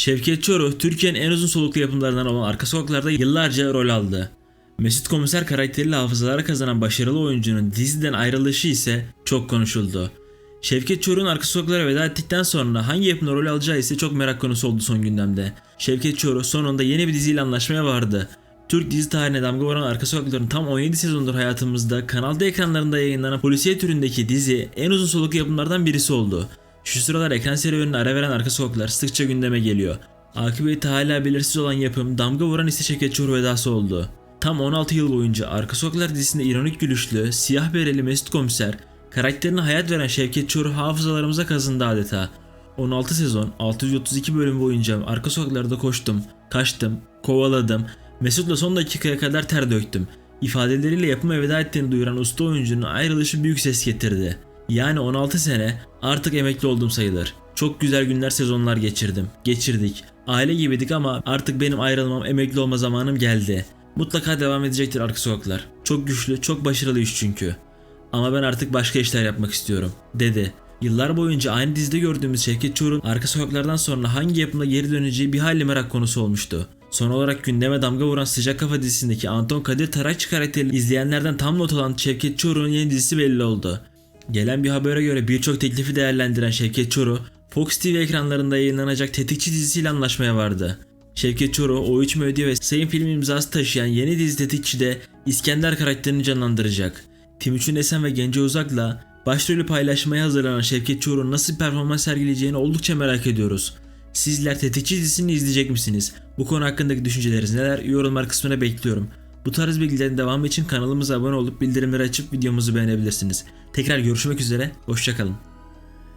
Şevket Çoruh, Türkiye'nin en uzun soluklu yapımlarından olan Arka Sokaklar'da yıllarca rol aldı. Mesut Komiser karakteriyle hafızalara kazanan başarılı oyuncunun diziden ayrılışı ise çok konuşuldu. Şevket Çoruh'un Arka Sokaklar'a veda ettikten sonra hangi yapımda rol alacağı ise çok merak konusu oldu son gündemde. Şevket Çoruh sonunda yeni bir diziyle anlaşmaya vardı. Türk dizi tarihine damga vuran Arka Sokaklar'ın tam 17 sezondur hayatımızda Kanal D ekranlarında yayınlanan polisiye türündeki dizi en uzun soluklu yapımlardan birisi oldu. Şu sıralar ekran serüvenine ara veren Arka Sokaklar sıkça gündeme geliyor. Akıbeti hala belirsiz olan yapım damga vuran ise Çoruh vedası oldu. Tam 16 yıl boyunca Arka Sokaklar dizisinde ironik gülüşlü, siyah bereli Mesut Komiser, karakterine hayat veren Şevket Çoruh hafızalarımıza kazındı adeta. 16 sezon, 632 bölüm boyunca arka sokaklarda koştum, kaçtım, kovaladım, Mesut'la son dakikaya kadar ter döktüm. İfadeleriyle yapıma veda ettiğini duyuran usta oyuncunun ayrılışı büyük ses getirdi. Yani 16 sene artık emekli oldum sayılır. Çok güzel günler sezonlar geçirdim. Geçirdik. Aile gibiydik ama artık benim ayrılmam emekli olma zamanım geldi. Mutlaka devam edecektir arka sokaklar. Çok güçlü, çok başarılı iş çünkü. Ama ben artık başka işler yapmak istiyorum, dedi. Yıllar boyunca aynı dizide gördüğümüz Şevket Çoruh'un arka sokaklardan sonra hangi yapımda geri döneceği bir hayli merak konusu olmuştu. Son olarak gündeme damga vuran Sıcak Kafa dizisindeki Anton Kadir Tarakçı karakterini izleyenlerden tam not alan Şevket Çoruh'un yeni dizisi belli oldu. Gelen bir habere göre birçok teklifi değerlendiren Şevket Çoruh, Fox TV ekranlarında yayınlanacak Tetikçi dizisiyle anlaşmaya vardı. Şevket Çoruh, O3 Medya ve Sayın Film imzası taşıyan yeni dizi Tetikçi'de İskender karakterini canlandıracak. Timuçin Esen ve Gence Uzak'la başrolü paylaşmaya hazırlanan Şevket Çoruh'un nasıl performans sergileyeceğini oldukça merak ediyoruz. Sizler Tetikçi dizisini izleyecek misiniz? Bu konu hakkındaki düşünceleriniz neler? Yorumlar kısmına bekliyorum. Bu tarz bilgilerin devamı için kanalımıza abone olup bildirimleri açıp videomuzu beğenebilirsiniz. Tekrar görüşmek üzere, hoşçakalın.